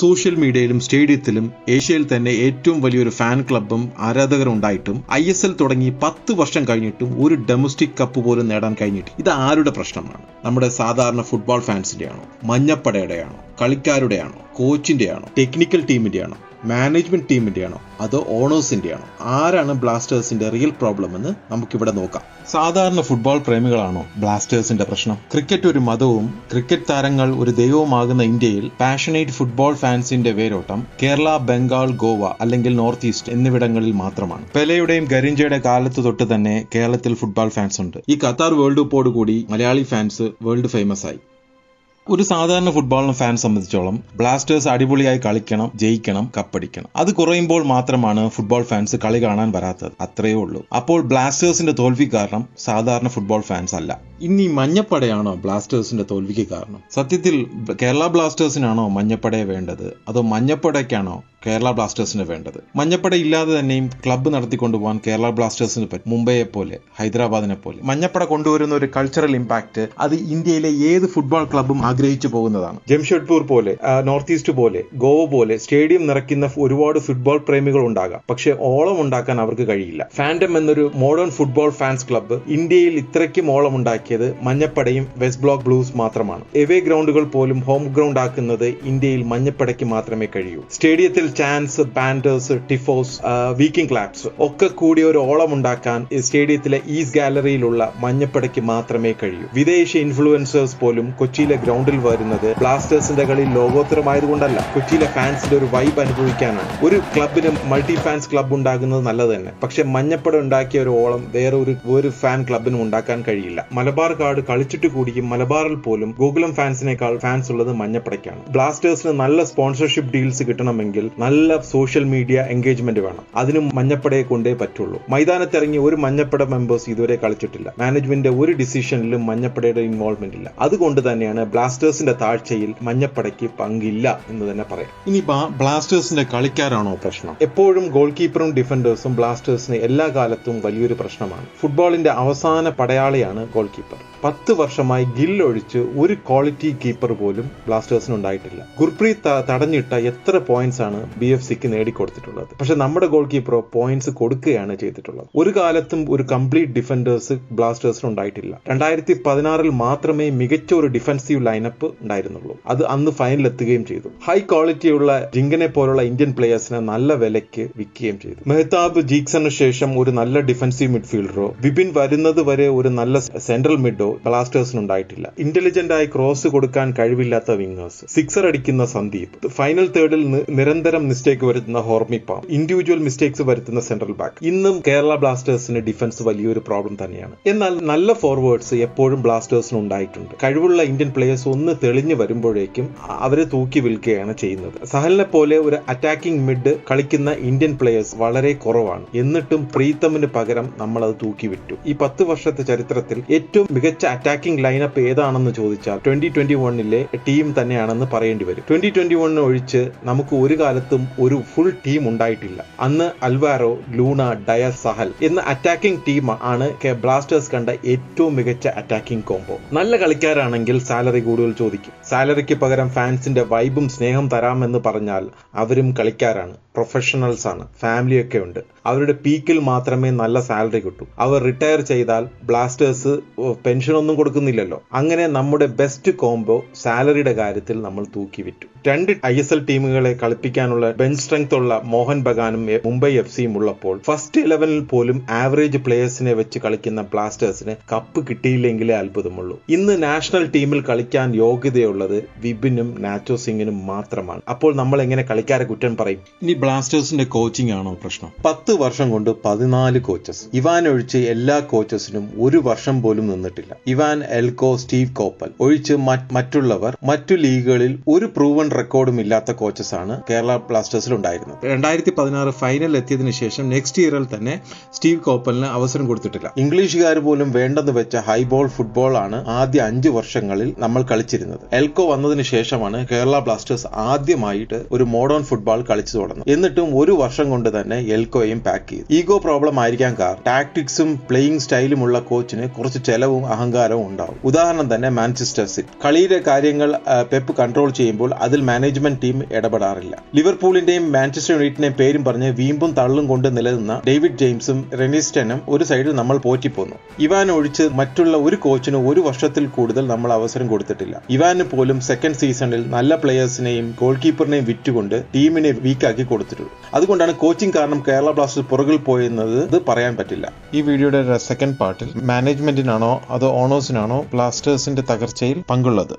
Social മീഡിയയിലും സ്റ്റേഡിയത്തിലും ഏഷ്യയിൽ തന്നെ ഏറ്റവും വലിയൊരു ഫാൻ ക്ലബും ആരാധകരും ഉണ്ടായിട്ടും ഐ എസ് എൽ തുടങ്ങി പത്ത് വർഷം കഴിഞ്ഞിട്ടും ഒരു ഡൊമസ്റ്റിക് കപ്പ് പോലും നേടാൻ കഴിഞ്ഞിട്ട് ഇത് ആരുടെ പ്രശ്നമാണ്? നമ്മുടെ സാധാരണ ഫുട്ബോൾ ഫാൻസിന്റെ ആണോ മഞ്ഞപ്പടയുടെയാണോ? കളിക്കാരുടെയാണോ? കോച്ചിന്റെയാണോ ടെക്നിക്കൽ ടീമിന്റെയാണോ മാനേജ്മെന്റ് ടീമിന്റെയാണോ അതോ ഓണേഴ്സിന്റെയാണോ ആരാണ് ബ്ലാസ്റ്റേഴ്സിന്റെ റിയൽ പ്രോബ്ലം എന്ന് നമുക്കിവിടെ നോക്കാം. സാധാരണ ഫുട്ബോൾ പ്രേമികളാണോ ബ്ലാസ്റ്റേഴ്സിന്റെ പ്രശ്നം? ക്രിക്കറ്റ് ഒരു മതവും ക്രിക്കറ്റ് താരങ്ങൾ ഒരു ദൈവവുമാകുന്ന ഇന്ത്യയിൽ പാഷനേറ്റ് ഫുട്ബോൾ ഫാൻസിന്റെ വേരോട്ടം കേരള ബംഗാൾ ഗോവ അല്ലെങ്കിൽ നോർത്ത് ഈസ്റ്റ് എന്നിവിടങ്ങളിൽ മാത്രമാണ്. പെലയുടെയും ഗരിഞ്ചയുടെ കാലത്ത് തൊട്ട് തന്നെ കേരളത്തിൽ ഫുട്ബോൾ ഫാൻസ് ഉണ്ട്. ഈ ഖത്താർ വേൾഡ് കപ്പോട് കൂടി മലയാളി ഫാൻസ് വേൾഡ് ഫേമസ് ആയി. ഒരു സാധാരണ ഫുട്ബോളിന് ഫാൻ സംബന്ധിച്ചോളം ബ്ലാസ്റ്റേഴ്സ് അടിപൊളിയായി കളിക്കണം ജയിക്കണം കപ്പടിക്കണം. അത് കുറയുമ്പോൾ മാത്രമാണ് ഫുട്ബോൾ ഫാൻസ് കളി കാണാൻ വരാത്തത്. അത്രയേ ഉള്ളൂ. അപ്പോൾ ബ്ലാസ്റ്റേഴ്സിന്റെ തോൽവി കാരണം സാധാരണ ഫുട്ബോൾ ഫാൻസ് അല്ല. ഇനി മഞ്ഞപ്പടയാണോ ബ്ലാസ്റ്റേഴ്സിന്റെ തോൽവിക്ക് കാരണം? സത്യത്തിൽ കേരള ബ്ലാസ്റ്റേഴ്സിനാണോ മഞ്ഞപ്പടയെ വേണ്ടത്? അതോ മഞ്ഞപ്പടയ്ക്കാണോ കേരള ബ്ലാസ്റ്റേഴ്സിന് വേണ്ടത്. മഞ്ഞപ്പട ഇല്ലാതെ തന്നെയും ക്ലബ്ബ് നടത്തിക്കൊണ്ടുപോകാൻ കേരള ബ്ലാസ്റ്റേഴ്സിന് പറ്റും മുംബൈയെ പോലെ ഹൈദരാബാദിനെ പോലെ മഞ്ഞപ്പട കൊണ്ടുവരുന്ന ഒരു കൾച്ചറൽ ഇമ്പാക്ട് അത് ഇന്ത്യയിലെ ഏത് ഫുട്ബോൾ ക്ലബ്ബും ആഗ്രഹിച്ചു പോകുന്നതാണ്. ജംഷഡ്പൂർ പോലെ നോർത്ത് ഈസ്റ്റ് പോലെ ഗോവ പോലെ സ്റ്റേഡിയം നിറയ്ക്കുന്ന ഒരുപാട് ഫുട്ബോൾ പ്രേമികൾ ഉണ്ടാകാം. പക്ഷേ ഓളം ഉണ്ടാക്കാൻ അവർക്ക് കഴിയില്ല. ഫാൻഡം എന്നൊരു മോഡേൺ ഫുട്ബോൾ ഫാൻസ് ക്ലബ്ബ് ഇന്ത്യയിൽ ഇത്രയ്ക്കും ഓളം ഉണ്ടാക്കിയത് മഞ്ഞപ്പടയും വെസ്റ്റ് ബ്ലോക്ക് ബ്ലൂസ് മാത്രമാണ്. എവേ ഗ്രൗണ്ടുകൾ പോലും ഹോം ഗ്രൗണ്ട് ആക്കുന്നത് ഇന്ത്യയിൽ മഞ്ഞപ്പടയ്ക്ക് മാത്രമേ കഴിയൂ. സ്റ്റേഡിയത്തിൽ ചാൻസ് ബാൻഡേഴ്സ് ടിഫോസ് വീക്കിംഗ് ക്ലാപ്സ് ഒക്കെ കൂടി ഒരു ഓളം ഉണ്ടാക്കാൻ സ്റ്റേഡിയത്തിലെ ഈസ് ഗാലറിയിലുള്ള മഞ്ഞപ്പടയ്ക്ക് മാത്രമേ കഴിയൂ. വിദേശ ഇൻഫ്ലുവൻസേഴ്സ് പോലും കൊച്ചിയിലെ ഗ്രൗണ്ടിൽ വരുന്നത് ബ്ലാസ്റ്റേഴ്സിന്റെ കളി ലോകോത്തരമായതുകൊണ്ടല്ല. കൊച്ചിയിലെ ഫാൻസിന്റെ ഒരു വൈബ് അനുഭവിക്കാനാണ്. ഒരു ക്ലബിന് മൾട്ടി ഫാൻസ് ക്ലബ് ഉണ്ടാകുന്നത് നല്ലത് തന്നെ. പക്ഷെ മഞ്ഞപ്പട ഉണ്ടാക്കിയ ഒരു ഓളം വേറെ ഒരു ഒരു ഫാൻ ക്ലബിനും ഉണ്ടാക്കാൻ കഴിയില്ല. മലബാർ കാർഡ് കളിച്ചിട്ട് കൂടിയും മലബാറിൽ പോലും ഗോകുലം ഫാൻസിനേക്കാൾ ഫാൻസ് ഉള്ളത് മഞ്ഞപ്പടയ്ക്കാണ്. ബ്ലാസ്റ്റേഴ്സിന് നല്ല സ്പോൺസർഷിപ്പ് ഡീൽസ് കിട്ടണമെങ്കിൽ നല്ല സോഷ്യൽ മീഡിയ എൻഗേജ്മെന്റ് വേണം. അതിനും മഞ്ഞപ്പടയെ കൊണ്ടേ പറ്റുള്ളൂ. മൈതാനത്തിറങ്ങി ഒരു മഞ്ഞപ്പട മെമ്പേഴ്സ് ഇതുവരെ കളിച്ചിട്ടില്ല. മാനേജ്മെന്റ് ഒരു ഡിസിഷനിലും മഞ്ഞപ്പടയുടെ ഇൻവോൾവ്മെന്റ് ഇല്ല. അതുകൊണ്ട് തന്നെയാണ് ബ്ലാസ്റ്റേഴ്സിന്റെ താഴ്ചയിൽ മഞ്ഞപ്പടയ്ക്ക് പങ്കില്ല എന്ന് തന്നെ പറയാം. ഇനി ബ്ലാസ്റ്റേഴ്സിന്റെ കളിക്കാരാണോ പ്രശ്നം? എപ്പോഴും ഗോൾ കീപ്പറും ഡിഫൻഡേഴ്സും ബ്ലാസ്റ്റേഴ്സിന് എല്ലാ കാലത്തും വലിയൊരു പ്രശ്നമാണ്. ഫുട്ബോളിന്റെ അവസാന പടയാളിയാണ് ഗോൾ കീപ്പർ പത്ത് വർഷമായി ഗിൽ ഒഴിച്ച് ഒരു ക്വാളിറ്റി കീപ്പർ പോലും ബ്ലാസ്റ്റേഴ്സിന് ഉണ്ടായിട്ടില്ല. ഗുർപ്രീത് തടഞ്ഞിട്ട എത്ര പോയിന്റ്സ് ആണ് ബി എഫ് സിക്ക് നേടിക്കൊടുത്തിട്ടുള്ളത്. പക്ഷെ നമ്മുടെ ഗോൾ കീപ്പറോ പോയിന്റ്സ് കൊടുക്കുകയാണ് ചെയ്തിട്ടുള്ളത്. ഒരു കാലത്തും ഒരു കംപ്ലീറ്റ് ഡിഫൻഡേഴ്സ് ബ്ലാസ്റ്റേഴ്സിന് ഉണ്ടായിട്ടില്ല. രണ്ടായിരത്തി പതിനാറിൽ മാത്രമേ മികച്ച ഒരു ഡിഫൻസീവ് ലൈനപ്പ് ഉണ്ടായിരുന്നുള്ളൂ. അത് അന്ന് ഫൈനൽ എത്തുകയും ചെയ്തു. ഹൈ ക്വാളിറ്റിയുള്ള ജിങ്കനെ പോലുള്ള ഇന്ത്യൻ പ്ലേയേഴ്സിനെ നല്ല വിലയ്ക്ക് വിൽക്കുകയും ചെയ്തു. മെഹ്താബ് ജീക്സന് ശേഷം ഒരു നല്ല ഡിഫൻസീവ് മിഡ്ഫീൽഡറോ വിപിൻ വരുന്നത് വരെ ഒരു നല്ല സെൻട്രൽ മിഡോ ബ്ലാസ്റ്റേഴ്സിന് ഉണ്ടായിട്ടില്ല. ഇന്റലിജന്റ് ആയി ക്രോസ് കൊടുക്കാൻ കഴിവില്ലാത്ത വിങ്ങേഴ്സ് സിക്സർ അടിക്കുന്ന സന്ദീപ്. ഫൈനൽ തേർഡിൽ നി- നിരന്തരം മിസ്റ്റേക്ക് വരുത്തുന്ന ഹോർമിപ്പാം ഇൻഡിവിജ്വൽ മിസ്റ്റേക്സ് വരുത്തുന്ന സെൻട്രൽ ബാക്ക് ഇന്നും കേരള ബ്ലാസ്റ്റേഴ്സിന് ഡിഫൻസ് വലിയൊരു പ്രോബ്ലം തന്നെയാണ്. എന്നാൽ നല്ല ഫോർവേഡ്സ് എപ്പോഴും ബ്ലാസ്റ്റേഴ്സിന് ഉണ്ടായിട്ടുണ്ട്. കഴിവുള്ള ഇന്ത്യൻ പ്ലേയേഴ്സ് ഒന്ന് തെളിഞ്ഞു വരുമ്പോഴേക്കും അവരെ തൂക്കി വിൽക്കുകയാണ് ചെയ്യുന്നത്. സഹലിനെ പോലെ ഒരു അറ്റാക്കിംഗ് മിഡ് കളിക്കുന്ന ഇന്ത്യൻ പ്ലേയേഴ്സ് വളരെ കുറവാണ്. എന്നിട്ടും പ്രീതമിന് പകരം നമ്മൾ അത് തൂക്കി വിറ്റു ഈ പത്ത് വർഷത്തെ ചരിത്രത്തിൽ ഏറ്റവും മികച്ച അറ്റാക്കിംഗ് ലൈനപ്പ് ഏതാണെന്ന് ചോദിച്ചാൽ ട്വന്റി ട്വന്റി വണ്ണിലെ ടീം തന്നെയാണെന്ന് പറയേണ്ടി വരും. ട്വന്റി ട്വന്റി വണ്ണിന് ഒഴിച്ച് നമുക്ക് ഒരു കാലത്തും ഒരു ഫുൾ ടീം ഉണ്ടായിട്ടില്ല. അന്ന് അൽവാരോ ലൂണ ഡയ സഹൽ എന്ന അറ്റാക്കിംഗ് ടീം ആണ് ബ്ലാസ്റ്റേഴ്സ് കണ്ട ഏറ്റവും മികച്ച അറ്റാക്കിംഗ് കോംബോ നല്ല കളിക്കാരാണെങ്കിൽ സാലറി കൂടുതൽ ചോദിക്കും. സാലറിക്ക് പകരം ഫാൻസിന്റെ വൈബും സ്നേഹം തരാമെന്ന് പറഞ്ഞാൽ അവരും കളിക്കാരാണ് പ്രൊഫഷണൽസ് ആണ് ഫാമിലിയൊക്കെ ഉണ്ട്. അവരുടെ പീക്കിൽ മാത്രമേ നല്ല സാലറി കിട്ടൂ. അവർ റിട്ടയർ ചെയ്താൽ ബ്ലാസ്റ്റേഴ്സ് പെൻഷൻ ഒന്നും കൊടുക്കുന്നില്ലല്ലോ. അങ്ങനെ നമ്മുടെ ബെസ്റ്റ് കോംബോ സാലറിയുടെ കാര്യത്തിൽ നമ്മൾ തൂക്കി വിറ്റു. രണ്ട് ഐ എസ് എൽ ടീമുകളെ കളിപ്പിക്കാനുള്ള ബെഞ്ച് സ്ട്രെങ്ത് ഉള്ള മോഹൻ ബഗാനും മുംബൈ എഫ് സിയും ഉള്ളപ്പോൾ ഫസ്റ്റ് ഇലവനിൽ പോലും ആവറേജ് പ്ലേയേഴ്സിനെ വെച്ച് കളിക്കുന്ന ബ്ലാസ്റ്റേഴ്സിന് കപ്പ് കിട്ടിയില്ലെങ്കിലേ അത്ഭുതമുള്ളൂ. ഇന്ന് നാഷണൽ ടീമിൽ കളിക്കാൻ യോഗ്യതയുള്ളത് വിപിനും നാച്ചോ സിംഗിനും മാത്രമാണ്. അപ്പോൾ നമ്മൾ എങ്ങനെ കളിക്കാരെ കുറ്റം പറയും? ഇനി ബ്ലാസ്റ്റേഴ്സിന്റെ കോച്ചിങ് ആണോ പ്രശ്നം? പത്ത് വർഷം കൊണ്ട് പതിനാല് കോച്ചസ്. ഇവാൻ ഒഴിച്ച് എല്ലാ കോച്ചസിനും ഒരു വർഷം പോലും നിന്നിട്ടില്ല. ഇവാൻ എൽകോ സ്റ്റീവ് കോപ്പൽ ഒഴിച്ച് മറ്റുള്ളവർ മറ്റു ലീഗുകളിൽ ഒരു പ്രൂവൺ റെക്കോർഡും ഇല്ലാത്ത കോച്ചസ് ആണ് കേരള ബ്ലാസ്റ്റേഴ്സിൽ ഉണ്ടായിരുന്നത്. രണ്ടായിരത്തി പതിനാറ് ഫൈനൽ എത്തിയതിനു ശേഷം നെക്സ്റ്റ് ഇയറിൽ തന്നെ സ്റ്റീവ് കോപ്പലിന് അവസരം കൊടുത്തിട്ടില്ല. ഇംഗ്ലീഷുകാർ പോലും വേണ്ടെന്ന് വെച്ച ഹൈബോൾ ഫുട്ബോൾ ആണ് ആദ്യ അഞ്ച് വർഷങ്ങളിൽ നമ്മൾ കളിച്ചിരുന്നത്. എൽകോ വന്നതിന് ശേഷമാണ് കേരള ബ്ലാസ്റ്റേഴ്സ് ആദ്യമായിട്ട് ഒരു മോഡേൺ ഫുട്ബോൾ കളിച്ചു തുടങ്ങുന്നത്. എന്നിട്ടും ഒരു വർഷം കൊണ്ട് തന്നെ എൽക്കോയും ടീം പാക്ക് ചെയ്തു ഈഗോ പ്രോബ്ലം ആയിരിക്കാൻ കാരണം ടാക്ടിക്സും പ്ലേയിങ് സ്റ്റൈലുമുള്ള കോച്ചിന് കുറച്ച് ചെലവും അഹങ്കാരവും ഉണ്ടാവും. ഉദാഹരണം തന്നെ മാഞ്ചസ്റ്റർ സിറ്റി കളിയുടെ കാര്യങ്ങൾ പെപ്പ് കൺട്രോൾ ചെയ്യുമ്പോൾ അതിൽ മാനേജ്മെന്റ് ടീം ഇടപെടാറില്ല. ലിവർപൂളിന്റെയും മാഞ്ചസ്റ്റർ യുണൈറ്റിന്റെയും പേരും പറഞ്ഞ് വീമ്പും തള്ളും കൊണ്ട് നിലനിന്ന ഡേവിഡ് ജെയിംസും റെനിസ്റ്റനും ഒരു സൈഡിൽ നമ്മൾ പോറ്റിപ്പോന്നു. ഇവാൻ ഒഴിച്ച് മറ്റുള്ള ഒരു കോച്ചിന് ഒരു വർഷത്തിൽ കൂടുതൽ നമ്മൾ അവസരം കൊടുത്തിട്ടില്ല. ഇവാന് പോലും സെക്കൻഡ് സീസണിൽ നല്ല പ്ലെയേഴ്സിനെയും ഗോൾ കീപ്പറിനെയും വിറ്റുകൊണ്ട് ടീമിനെ വീക്കാക്കി കൊടുത്തിട്ടുള്ളൂ. അതുകൊണ്ടാണ് കോച്ചിങ് കാരണം കേരള പുറകിൽ പോയെന്നത് ഇത് പറയാൻ പറ്റില്ല. ഈ വീഡിയോയുടെ സെക്കൻഡ് പാർട്ടിൽ മാനേജ്മെന്റിനാണോ അതോ ഓണേഴ്സിനാണോ ബ്ലാസ്റ്റേഴ്സിന്റെ തകർച്ചയിൽ പങ്കുള്ളത്?